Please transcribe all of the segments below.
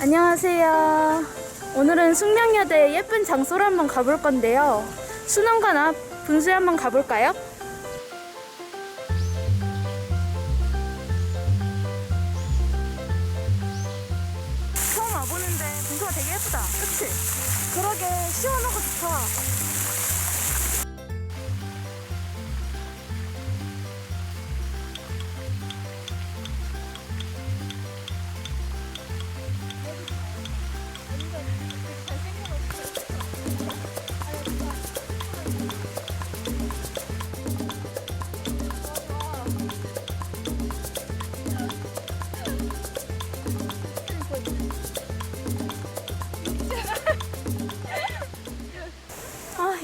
안녕하세요. 오늘은 숙명여대 예쁜 장소를 한번 가볼 건데요. 수능관 앞 분수에 한번 가볼까요? 처음 와보는데 분수가 되게 예쁘다. 그치? 그러게 시원하고 좋다.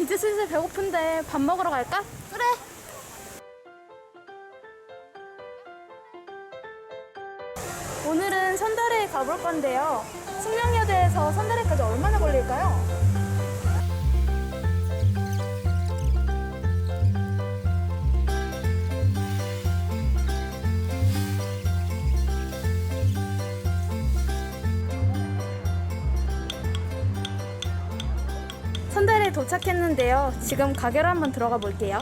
이제 슬슬 배고픈데 밥 먹으러 갈까? 그래. 오늘은 선달에 가볼 건데요. 숙명여대에서 선달에까지 얼마나 걸릴까요? 도착했는데요. 지금 가게로 한번 들어가 볼게요.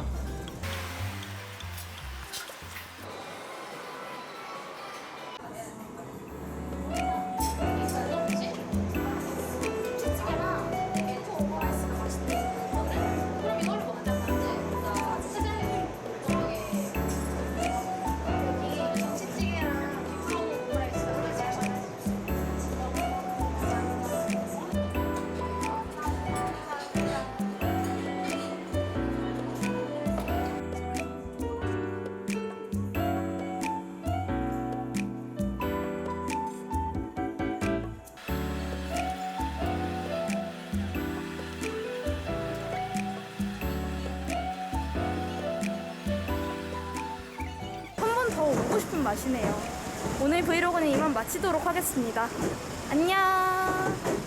더 먹고 싶은 맛이네요. 오늘 브이로그는 이만 마치도록 하겠습니다. 안녕!